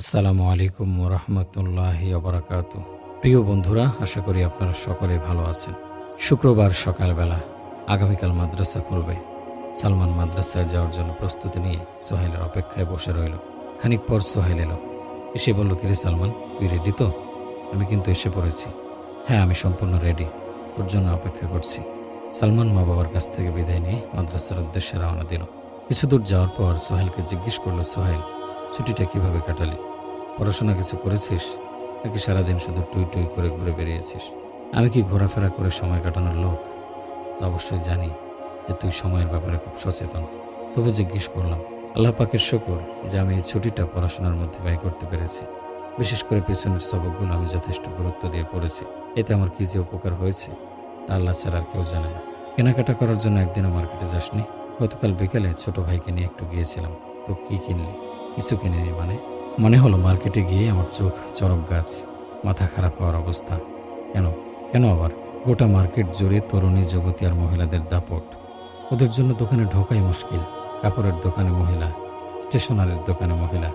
আসসালামু আলাইকুম ওরহমতুল্লাহি অবরাকাত প্রিয় বন্ধুরা, আশা করি আপনারা সকলে ভালো আছেন। শুক্রবার সকালবেলা আগামীকাল মাদ্রাসা খুলবে। সালমান মাদ্রাসায় যাওয়ার জন্য প্রস্তুতি নিয়ে সোহেলের অপেক্ষায় বসে রইল। খানিক পর সোহেল এলো। এসে বলল, কিরে সালমান, তুই রেডি তো? আমি কিন্তু এসে পড়েছি। হ্যাঁ আমি সম্পূর্ণ রেডি তোর জন্য অপেক্ষা করছি। সালমান মা বাবার কাছ থেকে বিদায় নিয়ে মাদ্রাসার উদ্দেশ্যে রওনা দিল। কিছু দূর যাওয়ার পর সোহেলকে জিজ্ঞেস করল, সোহেল ছুটিটা কীভাবে কাটালি? পড়াশোনা কিছু করেছিস? নাকি সারাদিন শুধু টুই টুই করে ঘুরে বেরিয়েছিস? আমি কি ঘোরাফেরা করে সময় কাটানোর লোক? তো অবশ্যই জানি যে তুই সময়ের ব্যাপারে খুব সচেতন। তবু জিজ্ঞেস করলাম, আল্লাহ পাকের শকর যে আমি এই ছুটিটা পড়াশোনার মধ্যে ব্যয় করতে পেরেছি। বিশেষ করে পেছনের সবকগুলো আমি যথেষ্ট গুরুত্ব দিয়ে পড়েছি। এতে আমার কী যে উপকার হয়েছে, তা আল্লাহ ছাড়া আর কেউ জানে না। কেনাকাটা করার জন্য একদিনও মার্কেটে যাসনি? গতকাল বিকেলে ছোট ভাইকে নিয়ে একটু গিয়েছিলাম। তো কী কিনলি? কিছু কিনিনি মানে। মনে হলো মার্কেটে গিয়ে আমার চোখ চরক গাছ, মাথা খারাপ হওয়ার অবস্থা। কেন? কেন আবার? গোটা মার্কেট জুড়ে তরুণী, যুবতী আর মহিলাদের দাপট। ওদের জন্য দোকানে ঢোকাই মুশকিল। কাপড়ের দোকানে মহিলা, স্টেশনারির দোকানে মহিলা,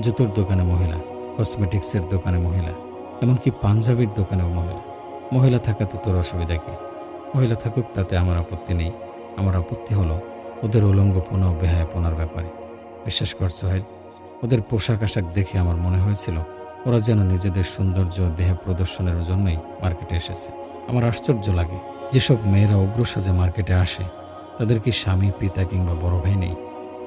জুতোর দোকানে মহিলা, কসমেটিক্সের দোকানে মহিলা, এমনকি পাঞ্জাবির দোকানেও মহিলা। মহিলা থাকাতে তোর অসুবিধা কী? মহিলা থাকুক, তাতে আমার আপত্তি নেই। আমার আপত্তি হলো ওদের উলঙ্গপনা ও বেহায়াপনার ব্যাপারে। বিশ্বাস কর সোহেল ওদের পোশাক আশাক দেখে আমার মনে হয়েছিল, ওরা যেন নিজেদের সৌন্দর্য দেহ প্রদর্শনের জন্যই মার্কেটে এসেছে। আমার আশ্চর্য লাগে যেসব মেয়েরা উগ্র সাজে মার্কেটে আসে, তাদের কি স্বামী, পিতা কিংবা বড় ভাই নেই?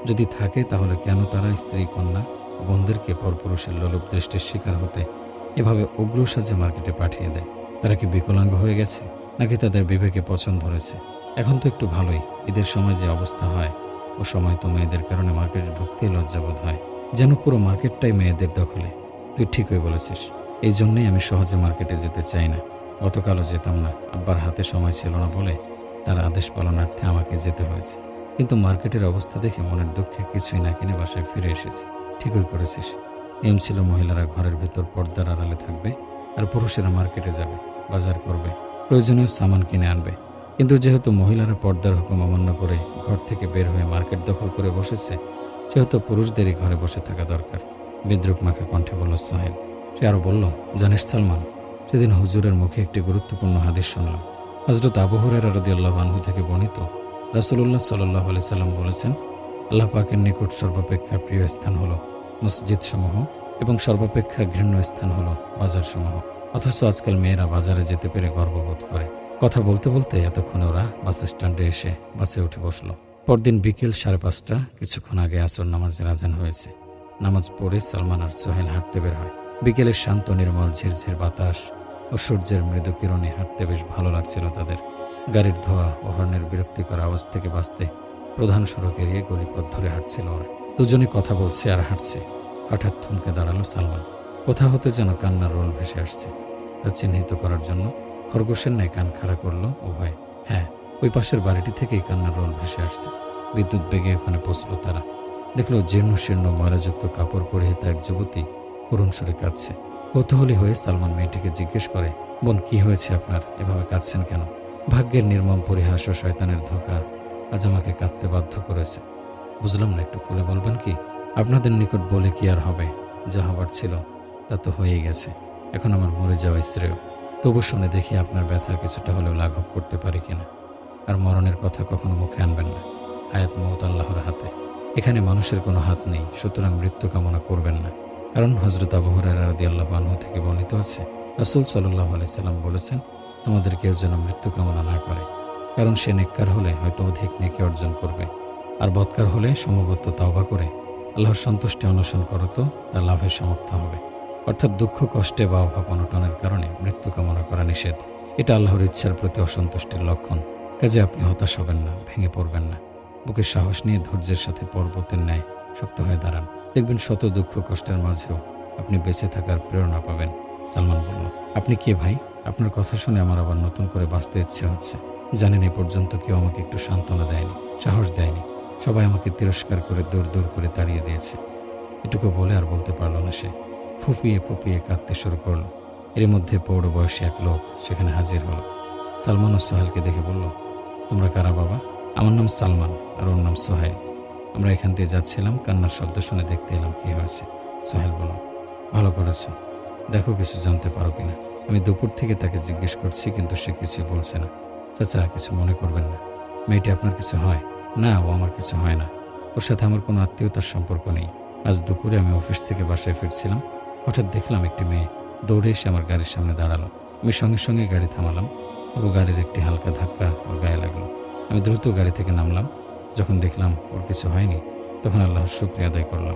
যদি থাকে, তাহলে কেন তারা স্ত্রী, কন্যা বোনদেরকে পরপুরুষের লোলুপ দৃষ্টির শিকার হতে এভাবে উগ্র সাজে মার্কেটে পাঠিয়ে দেয়? তারা কি বিকলাঙ্গ হয়ে গেছে, নাকি তাদের বিবেকে পছন্দ ধরেছে? এখন তো একটু ভালোই, ঈদের সময় যে অবস্থা হয় ও সময় তো মেয়েদের কারণে মার্কেটে ঢুকতেই লজ্জাবোধ হয়। যেন পুরো মার্কেটটাই মেয়েদের দখলে। তুই ঠিকই বলেছিস। এই জন্যই আমি সহজে মার্কেটে যেতে চাই না। গতকালও যেতাম না। আব্বার হাতে সময় ছিল না বলে তার আদেশ পালনার্থে আমাকে যেতে হয়েছে। কিন্তু মার্কেটের অবস্থা দেখে মনের দুঃখে কিছুই না কিনে বাসায় ফিরে এসেছি। ঠিকই করেছিস। নিয়ম ছিল মহিলারা ঘরের ভেতর পর্দার আড়ালে থাকবে আর পুরুষেরা মার্কেটে যাবে, বাজার করবে, প্রয়োজনীয় সামান কিনে আনবে। কিন্তু যেহেতু মহিলারা পর্দার হুকুম অমান্য করে ঘর থেকে বের হয়ে মার্কেট দখল করে বসেছে সেহেতু পুরুষদেরই ঘরে বসে থাকা দরকার। বিদ্রুপ মাখা কণ্ঠে বলল, সোহেল। সে আরও বলল, জানিস সালমান, সেদিন হুজুরের মুখে একটি গুরুত্বপূর্ণ হাদিস শুনলাম। হজরত আবু হুরেরা রদিয়াল্লাহ আনহু থেকে বর্ণিত রাসুল্লাহ সাল্লাহ আলি সাল্লাম বলেছেন, আল্লাহ পাকের নিকট সর্বাপেক্ষা প্রিয় স্থান হলো মসজিদ সমূহ এবং সর্বাপেক্ষা ঘৃণ্য স্থান হলো বাজার সমূহ অথচ আজকাল মেয়েরা বাজারে যেতে পেরে গর্ববোধ করে। কথা বলতে বলতে এতক্ষণে ওরা বাস স্ট্যান্ডে এসে বাসে উঠে বসল। পরদিন বিকেল সাড়ে পাঁচটা, কিছুক্ষণ আগে আসর নামাজের আজান হয়েছে। নামাজ পড়ে সালমান আর সোহেল হাঁটতে বের হয়। বিকেলের শান্ত, নির্মল, ঝিরঝির বাতাস ও সূর্যের মৃদু কিরণে হাঁটতে বেশ ভালো লাগছিল তাদের। গাড়ির ধোয়া ও হর্নের বিরক্তিকর আওয়াজ থেকে বাঁচতে প্রধান সড়ক এড়িয়ে গলিপথ ধরে হাঁটছিল ওরা। দুজনে কথা বলছে আর হাঁটছে। হঠাৎ থমকে দাঁড়াল সালমান। কোথা হতে যেন কান্নার রোল ভেসে আসছে। তা চিহ্নিত করার জন্য খরগোশের ন্যায় কান খাড়া করল উভয়। হ্যাঁ ওই পাশের বাড়িটি থেকেই কান্নার রোল ভেসে আসছে। বিদ্যুৎ বেগে ওখানে পৌঁছল তারা। দেখল জীর্ণ শীর্ণ ময়লাযুক্ত কাপড় পরিহিত এক যুবতী করুণ সুরে কাঁদছে। কৌতূহলী হয়ে সালমান মেয়েটিকে জিজ্ঞেস করে, বোন, কি হয়েছে আপনার? এভাবে কাঁদছেন কেন? ভাগ্যের নির্মম পরিহাস ও শয়তানের ধোকা আজ আমাকে কাঁদতে বাধ্য করেছে। বুঝলাম না, একটু খুলে বলবেন কি? আপনাদের নিকট বলে কি আর হবে? যা হবার ছিল, তা তো হয়েই গেছে। এখন আমার মরে যাওয়া শ্রেয়। তবু শুনে দেখি আপনার ব্যথা কিছুটা হলেও লাঘব করতে পারি কিনা। আর মরণের কথা কখনো মুখে আনবেন না। হায়াত মৌত আল্লাহর হাতে। এখানে মানুষের কোনো হাত নেই, সুতরাং মৃত্যু কামনা করবেন না। কারণ হজরত আবু আল্লাহ আনহু থেকে বর্ণিত আছে রাসুল সাল্লাহ আলাইসাল্লাম বলেছেন, তোমাদের কেউ যেন মৃত্যু কামনা না করে। কারণ সে নেককার হলে হয়তো অধিক নেকি অর্জন করবে। আর বৎকার হলে সমবত তাওবা করে। আল্লাহর সন্তুষ্টি অন্বেষণ করো তো তা লাভের সমর্থ হবে। অর্থাৎ দুঃখ, কষ্টে বা অভাব অনটনের কারণে মৃত্যু কামনা করা নিষেধ। এটা আল্লাহর ইচ্ছার প্রতি অসন্তুষ্টির লক্ষণ। কাজে আপনি হতাশ হবেন না, ভেঙে পড়বেন না। বুকে সাহস নিয়ে ধৈর্যের সাথে পর্বতের ন্যায় শক্ত হয়ে দাঁড়ান। দেখবেন শত দুঃখ কষ্টের মাঝেও আপনি বেঁচে থাকার প্রেরণা পাবেন, সালমান বলল। আপনি কে ভাই? আপনার কথা শুনে আমার আবার নতুন করে বাঁচতে ইচ্ছে হচ্ছে। জানেন এ পর্যন্ত কেউ আমাকে একটু সান্ত্বনা দেয়নি, সাহস দেয়নি। সবাই আমাকে তিরস্কার করে দূর দূর করে তাড়িয়ে দিয়েছে। এটুকু বলে আর বলতে পারল না সে। ফুপিয়ে ফুপিয়ে কাঁদতে শুরু করল। এর মধ্যে পৌর বয়সী এক লোক সেখানে হাজির হলো। সালমান ও সোহেলকে দেখে বলল তোমরা কারা বাবা? আমার নাম সালমান আর ওর নাম সোহেল। আমরা এখান দিয়ে যাচ্ছিলাম, কান্নার শব্দ শুনে দেখতে এলাম কি হয়েছে। সোহেল বলল, ভালো করেছ। দেখো কিছু জানতে পারো কিনা। আমি দুপুর থেকে তাকে জিজ্ঞেস করছি, কিন্তু সে কিছুই বলছে না। চাচা, কিছু মনে করবেন না। মেয়েটি আপনার কিছু হয়? না, ও আমার কিছু হয় না। ওর সাথে আমার কোনো আত্মীয়তার সম্পর্ক নেই। আজ দুপুরে আমি অফিস থেকে বাসায় ফিরছিলাম। হঠাৎ দেখলাম একটি মেয়ে দৌড়ে এসে আমার গাড়ির সামনে দাঁড়াল। আমি সঙ্গে সঙ্গে গাড়ি থামালাম। তবু গাড়ির একটি হালকা ধাক্কা ওর গায়ে লাগল। আমি দ্রুত গাড়ি থেকে নামলাম। যখন দেখলাম ওর কিছু হয়নি, তখন আল্লাহর শুক্রিয়া আদায় করলাম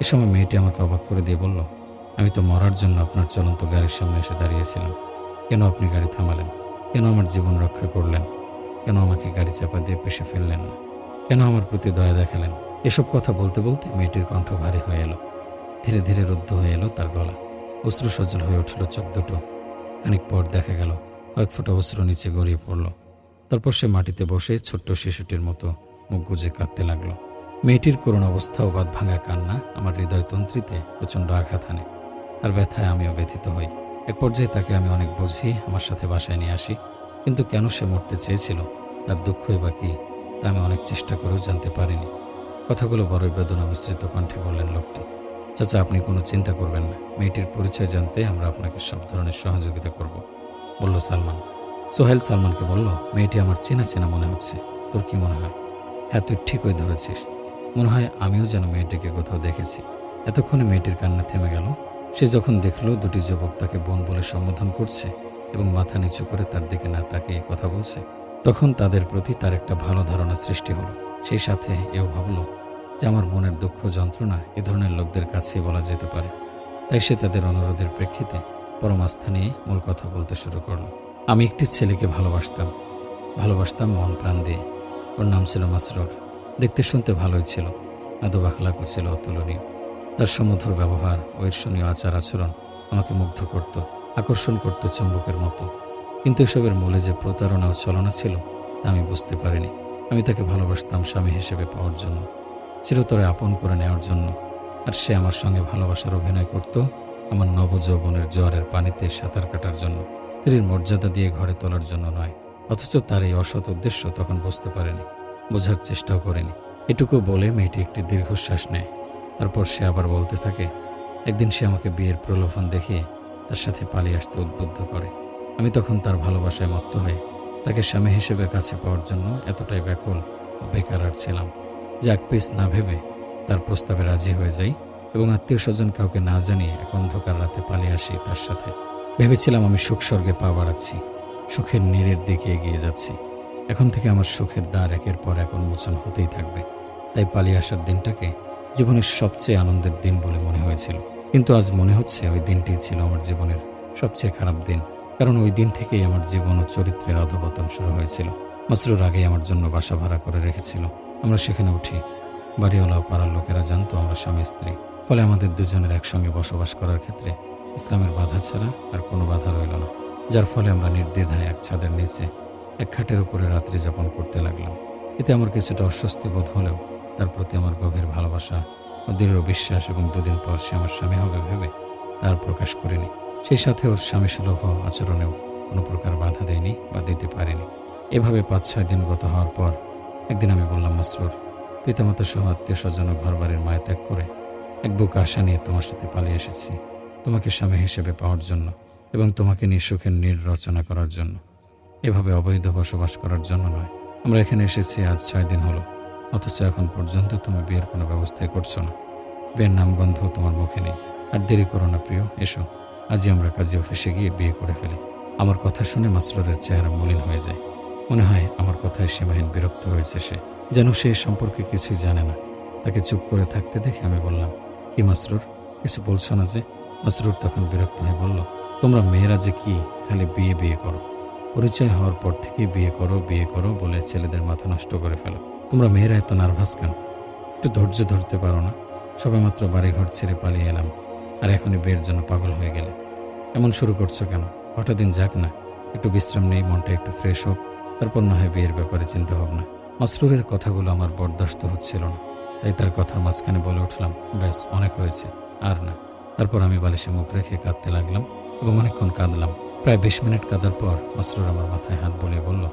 এ সময় মেয়েটি আমাকে অবাক করে দিয়ে বলল, আমি তো মরার জন্য আপনার চলন্ত গাড়ির সামনে এসে দাঁড়িয়েছিলাম। কেন আপনি গাড়ি থামালেন? কেন আমার জীবন রক্ষা করলেন? কেন আমাকে গাড়ি চাপা দিয়ে পেশে ফেললেন না? কেন আমার প্রতি দয়া দেখালেন? এসব কথা বলতে বলতে মেয়েটির কণ্ঠ ভারী হয়ে এলো। ধীরে ধীরে রুদ্ধ হয়ে এলো তার গলা। অশ্রু সজল হয়ে উঠল চোখ দুটো। খানিক পর দেখা গেল কয়েক ফোঁটা অশ্রু নিচে গড়িয়ে পড়ল। তারপর সে মাটিতে বসে ছোট্ট শিশুটির মতো মুখ গুজে কাঁদতে লাগল। মেয়েটির করুণ অবস্থা ও বাদ ভাঙা কান্না আমার হৃদয়তন্ত্রীতে প্রচণ্ড আঘাত আনে। তার ব্যথায় আমিও ব্যথিত হই। এক পর্যায়ে তাকে আমি অনেক বুঝিয়ে আমার সাথে বাসায় নিয়ে আসি। কিন্তু কেন সে মরতে চেয়েছিল? তার দুঃখই বা কী, তা আমি অনেক চেষ্টা করেও জানতে পারিনি। কথাগুলো বড়ই বেদনা মিশ্রিত কণ্ঠে বললেন লোকটি। চাচা, আপনি কোনো চিন্তা করবেন না। মেয়েটির পরিচয় জানতে আমরা আপনাকে সব ধরনের সহযোগিতা করব। বলল, সালমান, সোহেল সালমানকে বলল, মেয়েটি আমার চেনা চেনা মনে হচ্ছে। তোর কি মনে হয়? হ্যাঁ তুই ঠিকই ধরেছিস। মনে হয় আমিও যেন মেয়েটিকে কোথাও দেখেছি। এতক্ষণে মেয়েটির কান্না থেমে গেল। সে যখন দেখল, দুটি যুবক তাকে বোন বলে সম্বোধন করছে এবং মাথা নিচু করে তার দিকে না তাকিয়ে কথা বলছে, তখন তাদের প্রতি তার একটা ভালো ধারণা সৃষ্টি হলো। সেই সাথে এও ভাবলো যে আমার মনের দুঃখ যন্ত্রণা এ ধরনের লোকদের কাছেই বলা যেতে পারে। তাই সে তাদের অনুরোধের প্রেক্ষিতে পরমাস্থা নিয়ে মূল কথা বলতে শুরু করল। আমি একটি ছেলেকে ভালোবাসতাম। ভালোবাসতাম মন প্রাণ দিয়ে। ওর নাম ছিল মাসরুর দেখতে শুনতে ভালোই ছিল। আদব আখলাকও ছিল অতুলনীয়। তার সমধুর ব্যবহার ও ঈর্ষণীয় আচার আচরণ আমাকে মুগ্ধ করত, আকর্ষণ করত চুম্বকের মতো। কিন্তু এসবের মূলে যে প্রতারণা ও ছলনা ছিল, তা আমি বুঝতে পারিনি। আমি তাকে ভালোবাসতাম স্বামী হিসেবে পাওয়ার জন্য। চিরতরে আপন করে নেওয়ার জন্য। আর সে আমার সঙ্গে ভালোবাসার অভিনয় করত আমার নবযৌবনের জ্বরের পানিতে সাঁতার কাটার জন্য স্ত্রীর মর্যাদা দিয়ে ঘরে তোলার জন্য নয়, অথচ তার এই অসৎ উদ্দেশ্য তখন বুঝতে পারেনি, বোঝার চেষ্টাও করেনি। এটুকু বলে মেয়েটি একটি দীর্ঘশ্বাস নেয়। তারপর সে আবার বলতে থাকে, একদিন সে আমাকে বিয়ের প্রলোভন দেখিয়ে তার সাথে পালিয়ে আসতে উদ্বুদ্ধ করে। আমি তখন তার ভালোবাসায় মত্ত হয়ে তাকে স্বামী হিসেবে কাছে পাওয়ার জন্য এতটাই ব্যাকুল ও বেকার ছিলাম। যে এক পিস, না ভেবে তার প্রস্তাবে রাজি হয়ে যাই। এবং আত্মীয় স্বজন কাউকে না জানিয়ে এক অন্ধকার রাতে পালিয়ে আসি তার সাথে। ভেবেছিলাম আমি সুখ স্বর্গে পা বাড়াচ্ছি, সুখের নীড়ের দিকে এগিয়ে যাচ্ছি। এখন থেকে আমার সুখের দ্বার একের পর এক উন্মোচন হতেই থাকবে। তাই পালিয়ে আসার দিনটাকে জীবনের সবচেয়ে আনন্দের দিন বলে মনে হয়েছিল। কিন্তু আজ মনে হচ্ছে ওই দিনটি ছিল আমার জীবনের সবচেয়ে খারাপ দিন। কারণ ওই দিন থেকেই আমার জীবন ও চরিত্রের অধপতন শুরু হয়েছিল। মাসরুর আগেই আমার জন্য বাসা ভাড়া করে রেখেছিল। আমরা সেখানে উঠি। বাড়িওয়ালা পাড়ার লোকেরা জানতো আমরা স্বামী স্ত্রী ফলে আমাদের দুজনের একসঙ্গে বসবাস করার ক্ষেত্রে ইসলামের বাধা ছাড়া আর কোনো বাধা রইল না, যার ফলে আমরা নির্দ্বিধায় এক ছাদের নিচে, এক খাটের উপরে রাত্রি যাপন করতে লাগলাম। এতে আমার কিছুটা অস্বস্তি বোধ হলেও তার প্রতি আমার গভীর ভালোবাসা ও দৃঢ় বিশ্বাস এবং দুদিন পর সে আমার স্বামী হবে ভেবে তার প্রকাশ করিনি। সেই সাথে ওর স্বামী সুলভ আচরণেও কোনো প্রকার বাধা দেয়নি বা দিতে পারেনি। এভাবে পাঁচ ছয় দিন গত হওয়ার পর একদিন আমি বললাম, মাসরুর পিতামাতা সহ আত্মীয় স্বজন ঘর বাড়ির মায় ত্যাগ করে এক বুক আশা নিয়ে তোমার সাথে পালিয়ে এসেছি, তোমাকে স্বামী হিসেবে পাওয়ার জন্য এবং তোমাকে নিয়ে সুখের নীড় রচনা করার জন্য। এভাবে অবৈধ বসবাস করার জন্য নয়। আমরা এখানে এসেছি, আজ ছয় দিন হলো। অথচ এখন পর্যন্ত তুমি বিয়ের কোনো ব্যবস্থাই করছ না। বিয়ের নামগন্ধ তোমার মুখে নেই। আর দেরি করো না প্রিয়, এসো। আজই আমরা কাজী অফিসে গিয়ে বিয়ে করে ফেলি। আমার কথা শুনে মাসরুরের চেহারা মলিন হয়ে যায়। মনে হয় আমার কথায় সীমাহীন বিরক্ত হয়েছে সে, যেন সে সম্পর্কে কিছুই জানে না। তাকে চুপ করে থাকতে দেখে আমি বললাম কি মাসরুর, কিছু বলছো না যে? মাসরুর তখন বিরক্ত হয়ে বলল, তোমরা মেয়েরা যে কি, খালি বিয়ে বিয়ে করো। পরিচয় হওয়ার পর থেকেই বিয়ে করো বিয়ে করো বলে ছেলেদের মাথা নষ্ট করে ফেলো। তোমরা মেয়েরা এত নার্ভাস কেন? একটু ধৈর্য ধরতে পারো না। সবেমাত্র বাড়িঘর ছেড়ে পালিয়ে এলাম, আর এখনই বিয়ের জন্য পাগল হয়ে গেলে। এমন শুরু করছ কেন? কটা দিন যাক না। একটু বিশ্রাম নেই, মনটা একটু ফ্রেশ হোক। তারপর না হয় বিয়ের ব্যাপারে চিন্তা ভাবনা। মাসরুরের কথাগুলো আমার বরদাস্ত হচ্ছিল না। তাই তার কথার মাঝখানে বলে উঠলাম, ব্যাস, অনেক হয়েছে, আর না। তারপর আমি বালিশে মুখ রেখে কাঁদতে লাগলাম এবং অনেকক্ষণ কাঁদলাম। প্রায় বিশ মিনিট কাঁদার পর মাসরুর আমার মাথায় হাত বলিয়ে বলল,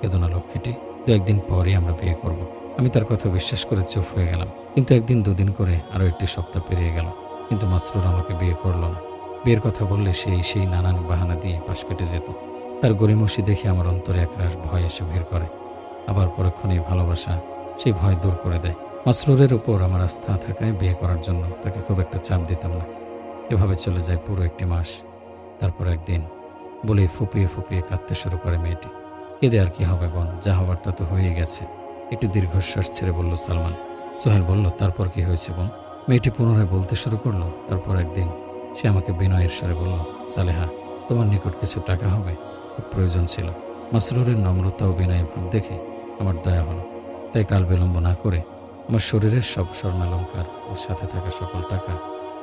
কেদনা লক্ষ্মীটি, দু একদিন পরই আমরা বিয়ে করব। আমি তার কথা বিশ্বাস করে চুপ হয়ে গেলাম। কিন্তু একদিন দুদিন করে আরও একটি সপ্তাহ পেরিয়ে গেল। কিন্তু মাসরুর আমাকে বিয়ে করল না। বিয়ের কথা বললে সেই সেই নানান বাহানা দিয়ে পাশ কেটে যেত। তার গরিমসি দেখে আমার অন্তরে একরাশ ভয় এসে ভিড় করে। আবার পরক্ষণেই ভালোবাসা সেই ভয় দূর করে দেয়। মাসরুরের উপর আমার আস্থা থাকায় বিয়ে করার জন্য তাকে খুব একটা চাপ দিতাম না। এভাবে চলে যায় পুরো একটি মাস। তারপর একদিন বলে ফুপিয়ে ফুপিয়ে কাঁদতে শুরু করে মেয়েটি। কেঁদে আর কি হবে বোন, যা হবার তা তো হয়েই গেছে। একটি দীর্ঘশ্বাস ছেড়ে বলল, সালমান। সোহেল বলল, তারপর কি হয়েছে বোন? মেয়েটি পুনরায় বলতে শুরু করল। তারপর একদিন সে আমাকে বিনয়ের স্বরে বলল, সালেহা, তোমার নিকট কিছু টাকা হবে? খুব প্রয়োজন ছিল। মাসরুরের নম্রতা ও বিনয় ভাব দেখে আমার দয়া হলো। তাই কাল বিলম্ব না করে আমার শরীরের সব স্বর্ণালঙ্কার ও সাথে থাকা সকল টাকা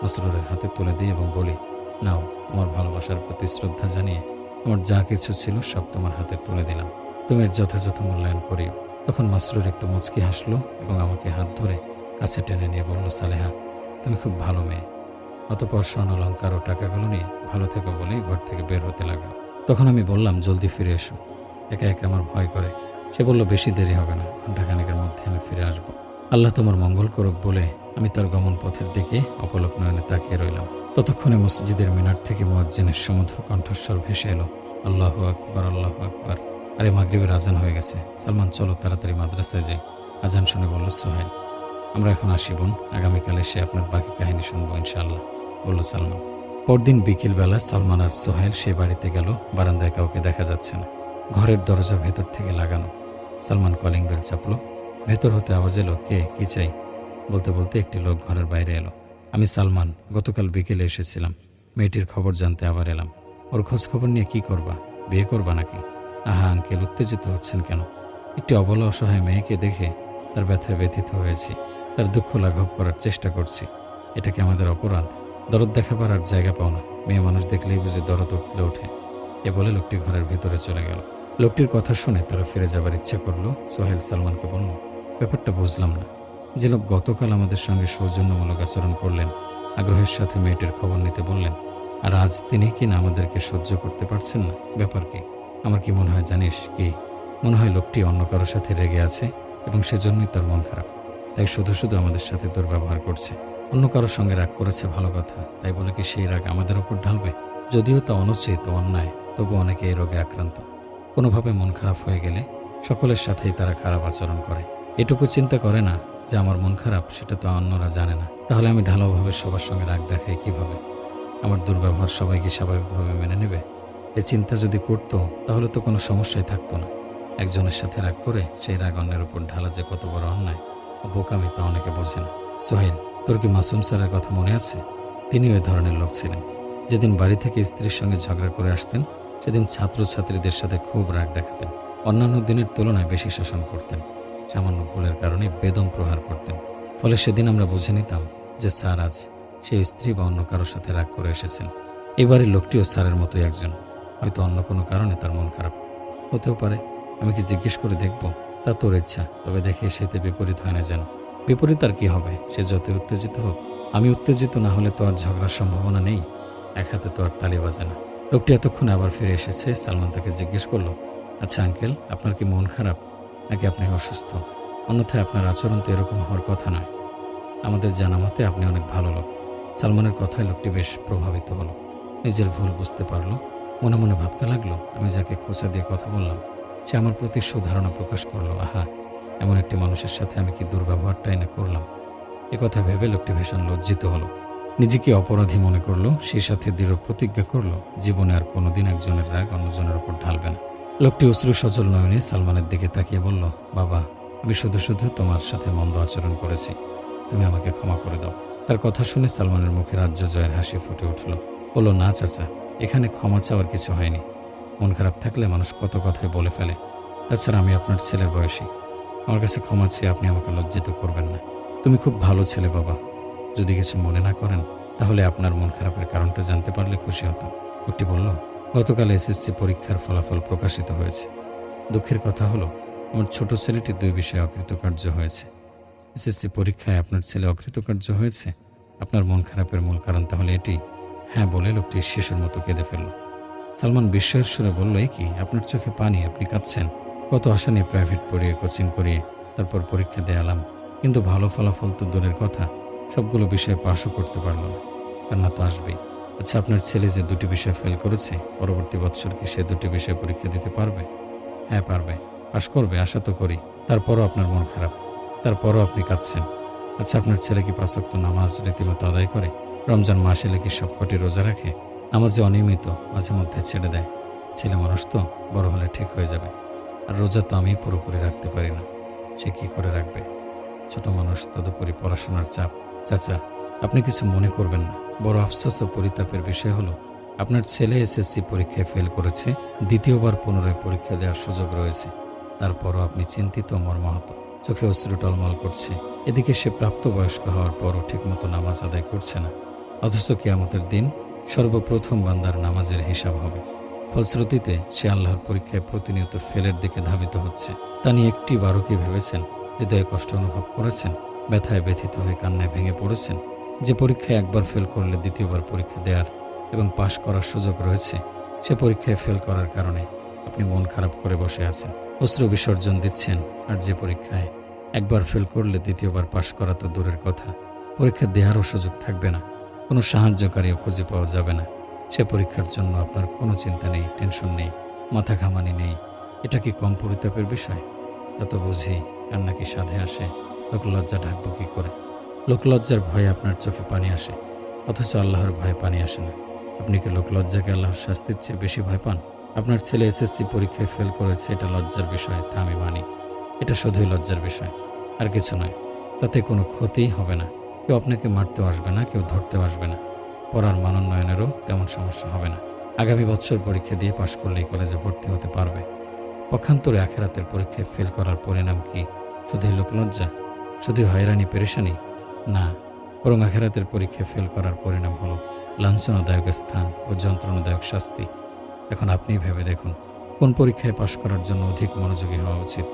মাসরুরের হাতে তুলে দিই এবং বলি, নাও, তোমার ভালোবাসার প্রতি শ্রদ্ধা জানিয়ে আমার যা কিছু ছিল সব তোমার হাতে তুলে দিলাম। তুমি এর যথাযথ মূল্যায়ন করিও। তখন মাসরুর একটু মুচকি হাসলো এবং আমাকে হাত ধরে কাছে টেনে নিয়ে বলল, সালেহা, তুমি খুব ভালো মেয়ে। অতপর স্বর্ণালঙ্কার ও টাকাগুলো নিয়ে ভালো থেকো বলেই ঘর থেকে বের হতে লাগল। তখন আমি বললাম, জলদি ফিরে এসো। একা একা আমার ভয় করে। সে বলল, বেশি দেরি হবে না। ঘণ্টাখানেকের মধ্যে আমি ফিরে আসব। আল্লাহ তোমার মঙ্গল করুক বলে আমি তার গমন পথের দিকে অপলক নয়নে তাকিয়ে রইলাম। ততক্ষণে মসজিদের মিনার থেকে মুয়াজ্জিনের সমুদ্র কণ্ঠস্বর ভেসে এলো। আল্লাহ আকবর আল্লাহ আকবর। আরে মাগরিবের আজান হয়ে গেছে। সালমান, চলো তাড়াতাড়ি মাদ্রাসায় যাই। আজান শুনে বলল, সোহেল, আমরা এখন আসি আগামীকাল এসে আপনার বাকি কাহিনী শুনব ইনশাআল্লাহ। বলল সালমান। পরদিন বিকেলবেলা সালমান আর সোহেল সে বাড়িতে গেল। বারান্দায় কাউকে দেখা যাচ্ছে না। ঘরের দরজা ভেতর থেকে লাগানো। সালমান কলিং বেল চাপলো। ভেতর হতে আওয়াজ এলো কে, কি চাই? বলতে বলতে একটি লোক ঘরের বাইরে এলো। আমি সালমান, গতকাল বিকেলে এসেছিলাম। মেয়েটির খবর জানতে আবার এলাম। ওর খোঁজ খবর নিয়ে কি করবা? বিয়ে করবা নাকি? আহা, আঙ্কেল, উত্তেজিত হচ্ছেন কেন? একটি অবলা অসহায় মেয়েকে দেখে তার ব্যথায় ব্যথিত হয়েছি। তার দুঃখ লাঘব করার চেষ্টা করছি। এটা কি আমাদের অপরাধ? দরদ দেখাবার আর জায়গা পাও না। মেয়ে মানুষ দেখলেই বুঝে দরদ উঠলে ওঠে। এ বলে লোকটি ঘরের ভেতরে চলে গেল। লোকটির কথা শুনে তারা ফিরে যাবার ইচ্ছা করল। সোহেল সালমানকে বলল ব্যাপারটা বুঝলাম না। যে লোক গতকাল আমাদের সঙ্গে সৌজন্যমূলক আচরণ করলেন, আগ্রহের সাথে মেয়েটির খবর নিতে বললেন, আর আজ তিনি কি না আমাদেরকে সহ্য করতে পারছেন না? ব্যাপার কি? আমার কি মনে হয় জানিস কি? মনে হয় লোকটি অন্য কারোর সাথে রেগে আছে এবং সেজন্যই তার মন খারাপ। তাই শুধু শুধু আমাদের সাথে দুর্ব্যবহার করছে। অন্য কারোর সঙ্গে রাগ করেছে ভালো কথা। তাই বলে কি সেই রাগ আমাদের ওপর ঢালবে? যদিও তা অনুচিত, অন্যায়, তবু অনেকে এই রোগে আক্রান্ত। কোনোভাবে মন খারাপ হয়ে গেলে সকলের সাথেই তারা খারাপ আচরণ করে। এটুকু চিন্তা করে না যে আমার মন খারাপ, সেটা তো অন্যরা জানে না। তাহলে আমি ঢালাওভাবে সবার সঙ্গে রাগ দেখাই কীভাবে? আমার দুর্ব্যবহার সবাইকে স্বাভাবিকভাবে মেনে নেবে? এ চিন্তা যদি করত, তাহলে তো কোনো সমস্যাই থাকতো না। একজনের সাথে রাগ করে, সেই রাগ অন্যের উপর ঢালা যে কত বড় অন্যায় বোকামি তা অনেকে বোঝে না। সোহেল, তোর কি মাসুম স্যারের কথা মনে আছে? তিনি ওই ধরনের লোক ছিলেন। যেদিন বাড়ি থেকে স্ত্রীর সঙ্গে ঝগড়া করে আসতেন, সেদিন ছাত্রছাত্রীদের সাথে খুব রাগ দেখাতেন। অন্যান্য দিনের তুলনায় বেশি শাসন করতেন। সামান্য ভুলের কারণে বেদম প্রহার করতেন। ফলে সেদিন আমরা বুঝে নিতাম যে স্যার আজ সেই স্ত্রী বা অন্য কারোর সাথে রাগ করে এসেছেন। এবারে লোকটিও স্যারের মতোই একজন। হয়তো অন্য কোনো কারণে তার মন খারাপ। হতেও পারে। আমি কি জিজ্ঞেস করে দেখব? তা তোর ইচ্ছা। তবে দেখে সেতে বিপরীত হয় না যেন। বিপরীত আর কি হবে? সে যতই উত্তেজিত হোক, আমি উত্তেজিত না হলে তো আর ঝগড়ার সম্ভাবনা নেই। এক হাতে তো আর তালি বাজে না। লোকটি এতক্ষণ আবার ফিরে এসেছে। সালমান তাকে জিজ্ঞেস করল আচ্ছা আঙ্কেল, আপনার কি মন খারাপ? নাকি আপনি অসুস্থ? অন্যথায় আপনার আচরণ তো এরকম হওয়ার কথা নয়। আমাদের জানা মতে আপনি অনেক ভালো লোক। সালমানের কথায় লোকটি বেশ প্রভাবিত হলো। নিজের ভুল বুঝতে পারল। মনে মনে ভাবতে লাগল, আমি যাকে খোঁচা দিয়ে কথা বললাম, সে আমার প্রতি সুধারণা প্রকাশ করল। আহা, এমন একটি মানুষের সাথে আমি কি দুর্ব্যবহারটাই না করলাম? কথা ভেবে লোকটি ভীষণ লজ্জিত হলো। নিজেকে অপরাধী মনে করল, সেই সাথে দৃঢ় প্রতিজ্ঞা করল, জীবনে আর কোনোদিন একজনের রাগ অন্যজনের উপর ঢালবে না। লোকটি অশ্রু সজল নয়নে সালমানের দিকে তাকিয়ে বলল, বাবা, আমি শুধু শুধু তোমার সাথে মন্দ আচরণ করেছি। তুমি আমাকে ক্ষমা করে দাও। তার কথা শুনে সালমানের মুখে রাজ্য জয়ের হাসি ফুটে উঠল। বলল, না, চাচা, এখানে ক্ষমা চাওয়ার কিছু হয়নি। মন খারাপ থাকলে মানুষ কত কথাই বলে ফেলে। তাছাড়া আমি আপনার ছেলের বয়সী। আমার কাছে ক্ষমা চেয়ে আপনি আমাকে লজ্জিত করবেন না। তুমি খুব ভালো ছেলে, বাবা। যদি কিছু মনে না করেন, তাহলে আপনার মন খারাপের কারণটা জানতে পারলে খুশি হতাম। লোকটি বলল গতকাল এসএসসি পরীক্ষার ফলাফল প্রকাশিত হয়েছে। দুঃখের কথা হলো, আমার ছোট ছেলেটি দুই বিষয়ে অকৃতকার্য হয়েছে। এসএসসি পরীক্ষায় আপনার ছেলে অকৃতকার্য হয়েছে? আপনার মন খারাপের মূল কারণ তাহলে এটি হ্যাঁ বলে লোকটি শিশুর মতো কেঁদে ফেলল। সালমান বিস্ময়ের সুরে বলল, "এ কি? আপনার চোখে পানি? আপনি কাঁদছেন? কত আশা নিয়ে প্রাইভেট পড়িয়ে, কোচিং করিয়ে তারপর পরীক্ষা দেয়ালাম কিন্তু ভালো ফলাফল তো দূরের কথা। সবগুলো বিষয়ে পাশও করতে পারল না। কান্না তো আসবেই। আচ্ছা আপনার ছেলে যে দুটি বিষয় ফেল করেছে, পরবর্তী বৎসর কি সে দুটি বিষয় পরীক্ষা দিতে পারবে? হ্যাঁ পারবে। পাশ করবে, আশা তো করি। তারপরও আপনার মন খারাপ। তারপরও আপনি কাঁদছেন। আচ্ছা আপনার ছেলে কি পাঁচক্ত নামাজ রীতিমতো আদায় করে? রমজান মাস এলে কি সবকটি রোজা রাখে? নামাজে অনিয়মিত, মাঝে মধ্যে ছেড়ে দেয়। ছেলে মানুষ তো বড় হলে ঠিক হয়ে যাবে। আর রোজা তো আমি পুরোপুরি রাখতে পারি না। সে কি করে রাখবে? ছোট মানুষ তদুপরি পড়াশোনার চাপ। চাচা, আপনি কিছু মনে করবেন না। বড় আফসোস ও পরিতাপের বিষয় হলো, আপনার ছেলে এসএসসি পরীক্ষায় ফেল করেছে, দ্বিতীয়বার পুনরায় পরীক্ষা দেওয়ার সুযোগ রয়েছে। তারপরও আপনি চিন্তিত মর্মাহত। চোখে অশ্রু টলমল করছে। এদিকে সে প্রাপ্তবয়স্ক হওয়ার পরও ঠিকমতো নামাজ আদায় করছে না। অথচ কেয়ামতের দিন সর্বপ্রথম বান্দার নামাজের হিসাব হবে। ফলশ্রুতিতে সে আল্লাহর পরীক্ষায় প্রতিনিয়ত ফেলের দিকে ধাবিত হচ্ছে। তা নিয়ে একটি বারো কি ভেবেছেন? হৃদয়ে কষ্ট অনুভব করেছেন? ব্যথায় ব্যথিত হয়ে কান্নায় ভেঙে পড়েছেন? যে পরীক্ষায় একবার ফেল করলে দ্বিতীয়বার পরীক্ষা দেওয়ার এবং পাশ করার সুযোগ রয়েছে, সে পরীক্ষায় ফেল করার কারণে আপনি মন খারাপ করে বসে আছেন। অস্ত্র বিসর্জন দিচ্ছেন, আর যে পরীক্ষায় একবার ফেল করলে দ্বিতীয়বার পাশ করা তো দূরের কথা, পরীক্ষা দেওয়ারও সুযোগ থাকবে না, কোনো সাহায্যকারীও খুঁজে পাওয়া যাবে না। সে পরীক্ষার জন্য আপনার কোনো চিন্তা নেই, টেনশন নেই, মাথা ঘামানি নেই, এটা কি কম পরিতাপের বিষয়? তা তো বুঝি, কান্না কি সাধে আসে? লোক লজ্জা ঢাকবো কি করে? লোকলজ্জার ভয়ে আপনার চোখে পানি আসে। অথচ আল্লাহর ভয়ে পানি আসে না। আপনি কি লোকলজ্জাকে আল্লাহর শাস্তির চেয়ে বেশি ভয় পান? আপনার ছেলে এসএসসি পরীক্ষায় ফেল করেছে, এটা লজ্জার বিষয়, তা আমি মানি। এটা শুধুই লজ্জার বিষয়, আর কিছু নয়। তাতে কোনো ক্ষতিই হবে না। কেউ আপনাকে মারতেও আসবে না, কেউ ধরতেও আসবে না। পড়ার মানোন্নয়নেরও তেমন সমস্যা হবে না। আগামী বছর পরীক্ষা দিয়ে পাশ করলেই কলেজে ভর্তি হতে পারবে। পক্ষান্তরে আখেরাতের পরীক্ষায় ফেল করার পরিণাম কি? শুধুই লোকলজ্জা? শুধু হয়রানি, পেরেশানি? না, বরং আখেরাতের পরীক্ষায় ফেল করার পরিণাম হলো লাঞ্ছনাদায়ক স্থান ও যন্ত্রণাদায়ক শাস্তি। এখন আপনিই ভেবে দেখুন, কোন পরীক্ষায় পাশ করার জন্য অধিক মনোযোগী হওয়া উচিত,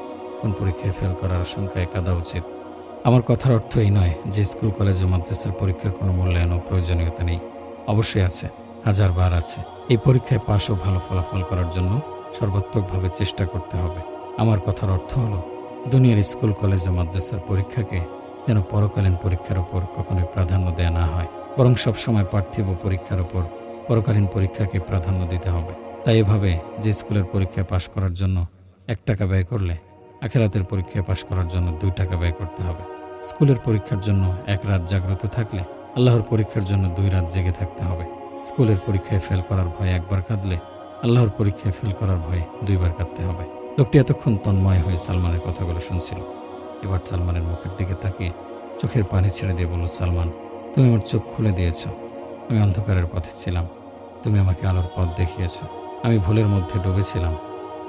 কোন পরীক্ষায় ফেল করার আশঙ্কায় কাঁদা উচিত। আমার কথার অর্থ এই নয় যে স্কুল, কলেজ ও মাদ্রাসার পরীক্ষার কোনো মূল্যায়ন ও প্রয়োজনীয়তা নেই। অবশ্যই আছে হাজার বার আছে। এই পরীক্ষায় পাশ ও ভালো ফলাফল করার জন্য সর্বাত্মকভাবে চেষ্টা করতে হবে। আমার কথার অর্থ হলো, দুনিয়ার স্কুল, কলেজ ও মাদ্রাসার পরীক্ষাকে যেন পরকালীন পরীক্ষার ওপর কখনোই প্রাধান্য দেয়া না হয়। বরং সবসময় পার্থিব পরীক্ষার ওপর পরকালীন পরীক্ষাকে প্রাধান্য দিতে হবে। তাই এভাবে যে স্কুলের পরীক্ষায় পাশ করার জন্য এক টাকা ব্যয় করলে, আখেরাতের পরীক্ষায় পাশ করার জন্য দুই টাকা ব্যয় করতে হবে। স্কুলের পরীক্ষার জন্য এক রাত জাগ্রত থাকলে, আল্লাহর পরীক্ষার জন্য দুই রাত জেগে থাকতে হবে। স্কুলের পরীক্ষায় ফেল করার ভয়ে একবার কাঁদলে, আল্লাহর পরীক্ষায় ফেল করার ভয়ে দুইবার কাঁদতে হবে। লোকটি এতক্ষণ তন্ময় হয়ে সালমানের কথাগুলো শুনছিল। এবার সালমানের মুখের দিকে তাকিয়ে চোখের পানি ছেড়ে দিয়ে বলল, সালমান, তুমি আমার চোখ খুলে দিয়েছ। আমি অন্ধকারের পথে ছিলাম। তুমি আমাকে আলোর পথ দেখিয়েছ। আমি ভুলের মধ্যে ডুবেছিলাম।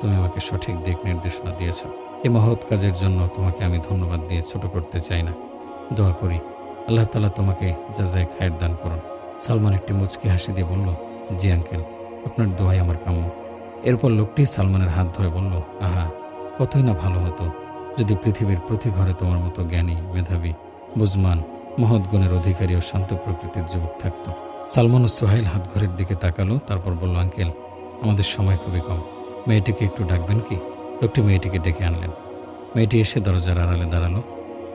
তুমি আমাকে সঠিক দিক নির্দেশনা দিয়েছ। এই মহৎ কাজের জন্য তোমাকে আমি ধন্যবাদ দিয়ে ছোট করতে চাই না। দোয়া করি, আল্লাহ তালা তোমাকে যাজায় খায়ের দান করুন। সালমান একটি মুচকি হাসি দিয়ে বলল, জি আঙ্কেল, আপনার দোয়াই আমার কাম্য। এরপর লোকটি সালমানের হাত ধরে বলল, আহা, কতই না ভালো হতো। যদি পৃথিবীর প্রতি ঘরে তোমার মতো জ্ঞানী, মেধাবী বুজমান মহৎ গুণের অধিকারী ও শান্ত প্রকৃতির যুবক থাকত। সালমান ও সোহেল হাত ঘরের দিকে তাকালো, তারপর বলল, আঙ্কেল, আমাদের সময় খুবই কম। মেয়েটিকে একটু ডাকবেন কি? লোকটি মেয়েটিকে ডেকে আনলেন। মেয়েটি এসে দরজার আড়ালে দাঁড়াল।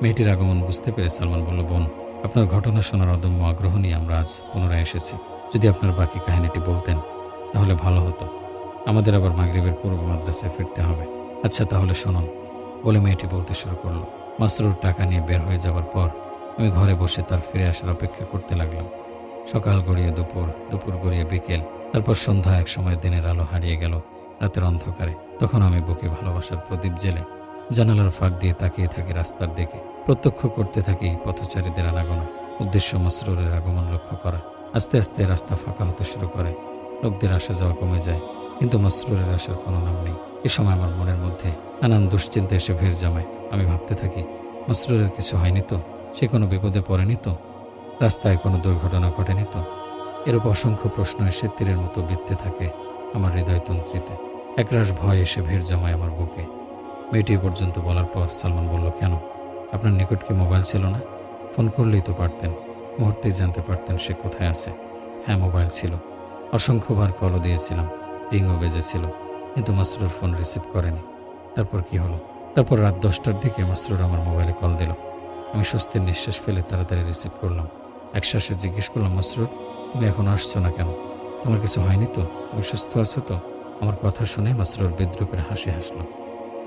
মেয়েটির আগমন বুঝতে পেরে সালমান বলল, বোন, আপনার ঘটনা শোনার অদম্য আগ্রহ নিয়ে আমরা আজ পুনরায় এসেছি। যদি আপনার বাকি কাহিনীটি বলতেন, তাহলে ভালো হতো। আমাদের আবার মাগরিবের পূর্ব মাদ্রাসায় ফিরতে হবে। আচ্ছা তাহলে শুনুন। বলে মেয়েটি বলতে শুরু করল। মাসরুর টাকা নিয়ে বের হয়ে যাওয়ার পর আমি ঘরে বসে তার ফিরে আসার অপেক্ষা করতে লাগলাম। সকাল গড়িয়ে দুপুর দুপুর গড়িয়ে বিকেল, তারপর সন্ধ্যা এক সময় দিনের আলো হারিয়ে গেল রাতের অন্ধকারে। তখন আমি বুকে ভালোবাসার প্রদীপ জেলে জানালার ফাঁক দিয়ে তাকিয়ে থাকি রাস্তার দিকে। প্রত্যক্ষ করতে থাকি পথচারীদের আনাগোনা, উদ্দেশ্য মাসরুরের আগমন লক্ষ্য করা। আস্তে আস্তে রাস্তা ফাঁকা হতে শুরু করে। লোকদের আসা যাওয়া কমে যায়, কিন্তু মাসরুরের আসার কোনো নাম নেই। এ সময় আমার মনের মধ্যে নানান দুশ্চিন্তা এসে ভিড় জমায় আমি ভাবতে থাকি, মাসরুরের কিছু হয়নি তো? সে কোনো বিপদে পড়েনি তো? রাস্তায় কোনো দুর্ঘটনা ঘটেনি তো? এরূপ অসংখ্য প্রশ্ন এসে তীরের মতো বিত্তে থাকে আমার হৃদয়তন্ত্রীতে। একরাশ ভয় এসে ভিড় জমায় আমার বুকে। মেয়েটি পর্যন্ত বলার পর সালমান বলল, কেন? আপনার নিকট কি মোবাইল ছিল না? ফোন করলেই তো পারতেন। মুহূর্তেই জানতে পারতেন সে কোথায় আছে। হ্যাঁ মোবাইল ছিল। অসংখ্যবার কলও দিয়েছিলাম। রিংও বেজেছিল। কিন্তু মাসরুর ফোন রিসিভ করেনি। তারপর কি হলো? তারপর রাত দশটার দিকে মাসরুর আমার মোবাইলে কল দিল। আমি স্বস্তির নিঃশ্বাস ফেলে তাড়াতাড়ি রিসিভ করলাম। একশ্বাসে জিজ্ঞেস করলাম, মাসরুর, তুমি এখন আসছো না কেন? তোমার কিছু হয়নি তো? তুমি সুস্থ আছো তো? আমার কথা শুনে মাসরুর বিদ্রুপের হাসি হাসলো।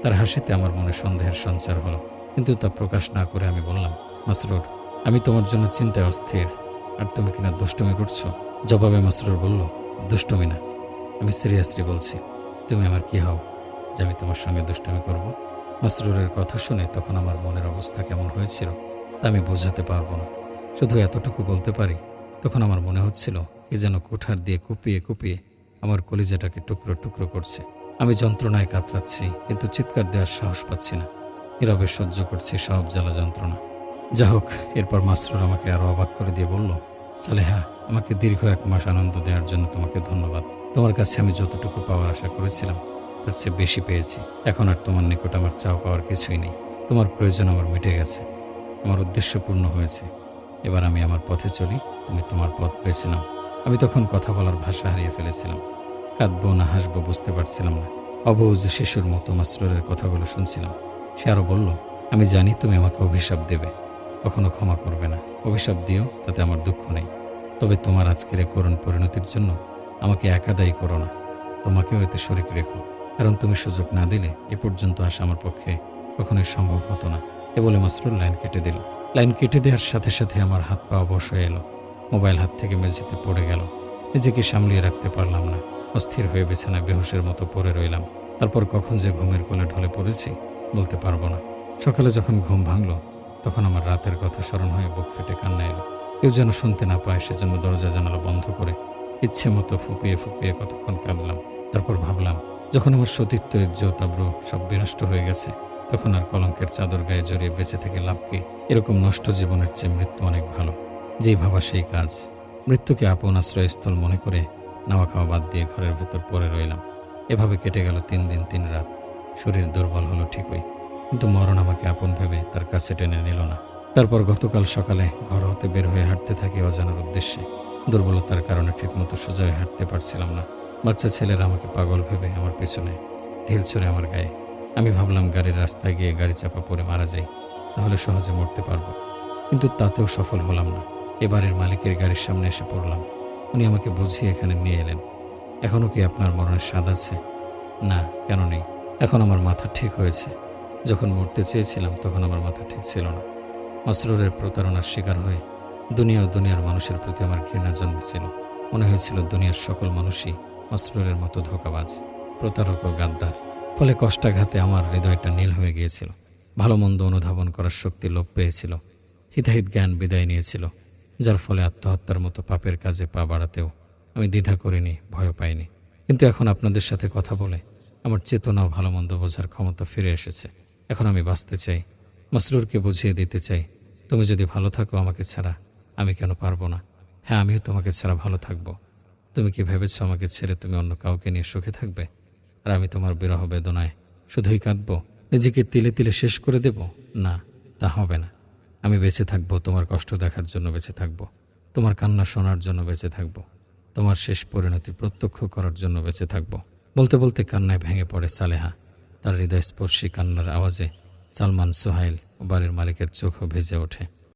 তার হাসিতে আমার মনে সন্দেহের সঞ্চার হলো। কিন্তু তা প্রকাশ না করে আমি বললাম, মাসরুর, আমি তোমার জন্য চিন্তায় অস্থির। আর তুমি কিনা দুষ্টুমি করছ? জবাবে মাসরুর বলল, দুষ্টুমি না। আমি সিরিয়াসলি বলছি, তুমি আমার কি হও? যে আমি তোমার সঙ্গে দুষ্টুমি করব। মাসরুরের কথা শুনে তখন আমার মনের অবস্থা কেমন হয়েছিল, তা আমি বোঝাতে পারব না। শুধু এতটুকু বলতে পারি, তখন আমার মনে হচ্ছিল কি যেন কুঠার দিয়ে কুপিয়ে কুপিয়ে আমার কলিজাটাকে টুকরো টুকরো করছে। আমি যন্ত্রণায় কাতরাচ্ছি, কিন্তু চিৎকার দেওয়ার সাহস পাচ্ছি না। নীরবে সহ্য করছি সব জ্বালা যন্ত্রণা। যা হোক, এরপর মাসরুর আমাকে আরও অবাক করে দিয়ে বলল, সালেহা, আমাকে দীর্ঘ এক মাস আনন্দ দেওয়ার জন্য তোমাকে ধন্যবাদ। তোমার কাছে আমি যতটুকু পাওয়ার আশা করেছিলাম তার চেয়ে বেশি পেয়েছি। এখন আর তোমার নিকট আমার চাও পাওয়ার কিছুই নেই। তোমার প্রয়োজন আমার মিটে গেছে। আমার উদ্দেশ্য পূর্ণ হয়েছে। এবার আমি আমার পথে চলি, তুমি তোমার পথ বেছে নাও। আমি তখন কথা বলার ভাষা হারিয়ে ফেলেছিলাম। কাঁদবো না, হাসবো, বুঝতে পারছিলাম না। অবুজ শিশুর মতো মাসরুরের কথাগুলো শুনছিলাম। সে আরও বলল, আমি জানি তুমি আমাকে অভিশাপ দেবে। কখনো ক্ষমা করবে না। অভিশাপ দিও, তাতে আমার দুঃখ নেই। তবে তোমার আজকের করুণ পরিণতির জন্য আমাকে একা দায়ী করো না। তোমাকেও এতে শরিক রেখো। কারণ তুমি সুযোগ না দিলে এ পর্যন্ত আসা আমার পক্ষে কখনোই সম্ভব হতো না। এ বলে মাসরুর লাইন কেটে দিল। লাইন কেটে দেওয়ার সাথে সাথে আমার হাত পা অবশ হয়ে এলো। মোবাইল হাত থেকে মেঝেতে পড়ে গেল। নিজেকে সামলিয়ে রাখতে পারলাম না। অস্থির হয়ে বিছানায় বেহুশের মতো পড়ে রইলাম। তারপর কখন যে ঘুমের কোলে ঢলে পড়েছি বলতে পারব না। সকালে যখন ঘুম ভাঙলো, তখন আমার রাতের কথা স্মরণ হয়ে বুক ফেটে কান্না এলো। কেউ যেন শুনতে না পায়, সেজন্য দরজা জানালা বন্ধ করে ইচ্ছে মতো ফুপিয়ে ফুপিয়ে কতক্ষণ কাঁদলাম। তারপর ভাবলাম যখন আমার সতীত্ব ইজ্জত সব বিনষ্ট হয়ে গেছে, তখন আর কলঙ্কের চাদর গায়ে জড়িয়ে বেঁচে থেকে লাভ কি? এরকম নষ্ট জীবনের চেয়ে মৃত্যু অনেক ভালো। যেই ভাবা সেই কাজ। মৃত্যুকে আপন আশ্রয়স্থল মনে করে নাওয়া খাওয়া বাদ দিয়ে ঘরের ভেতর পড়ে রইলাম। এভাবে কেটে গেল তিন দিন, তিন রাত। শরীর দুর্বল হলো ঠিকই। কিন্তু মরণ আমাকে আপন ভেবে তার কাছে টেনে নিল না। তারপর গতকাল সকালে ঘর হতে বের হয়ে হাঁটতে থাকি অজানার উদ্দেশ্যে। দুর্বলতার কারণে ঠিকমতো সোজা হয়ে হাঁটতে পারছিলাম না। বাচ্চা ছেলেরা আমাকে পাগল ভেবে আমার পেছনে ঢিল ছড়ে আমার গায়ে। আমি ভাবলাম গাড়ির রাস্তায় গিয়ে গাড়ি চাপা পড়ে মারা যাই, তাহলে সহজে মরতে পারব। কিন্তু তাতেও সফল হলাম না। এবারের মালিকের গাড়ির সামনে এসে পড়লাম। উনি আমাকে বুঝিয়ে এখানে নিয়ে এলেন। এখনও কি আপনার মরণের স্বাদ আছে? না, কেন নেই? এখন আমার মাথা ঠিক হয়েছে। যখন মরতে চেয়েছিলাম, তখন আমার মাথা ঠিক ছিল না। মাসরুরের প্রতারণার শিকার হয়ে দুনিয়া ও দুনিয়ার মানুষের প্রতি আমার ঘৃণা জন্মেছিল। মনে হয়েছিল দুনিয়ার সকল মানুষই মাসরুরের মতো ধোকাবাজ, প্রতারক ও গাদ্দার। ফলে কষ্টাঘাতে আমার হৃদয়টা নীল হয়ে গিয়েছিল। ভালো মন্দ অনুধাবন করার শক্তি লোপ পেয়েছিল। হিতাহিত জ্ঞান বিদায় নিয়েছিল, যার ফলে আত্মহত্যার মতো পাপের কাজে পা বাড়াতেও আমি দ্বিধা করিনি, ভয় পাইনি। কিন্তু এখন আপনাদের সাথে কথা বলে আমার চেতনা ভালো মন্দ বোঝার ক্ষমতা ফিরে এসেছে। এখন আমি বাঁচতে চাই, মসরুরকে বুঝিয়ে দিতে চাই। তুমি যদি ভালো থাকো আমাকে ছাড়া, আমি কেন পারব না? হ্যাঁ আমিও তোমাকে ছাড়া ভালো থাকব। তুমি কি ভেবেছো আমাকে ছেড়ে তুমি অন্য কাউকে নিয়ে সুখে থাকবে? আর আমি তোমার বিরহ বেদনায় শুধুই কাঁদবো? নিজেকে তিলে তিলে শেষ করে দেব? না, তা হবে না। আমি বেঁচে থাকব, তোমার কষ্ট দেখার জন্য বেঁচে থাকব। তোমার কান্না শোনার জন্য বেঁচে থাকব। তোমার শেষ পরিণতি প্রত্যক্ষ করার জন্য বেঁচে থাকব। বলতে বলতে কান্নায় ভেঙে পড়ে সালেহা। তার হৃদয়স্পর্শী কান্নার আওয়াজে সালমান সোহাইল ও বাড়ির মালিকের চোখও ভেজে ওঠে।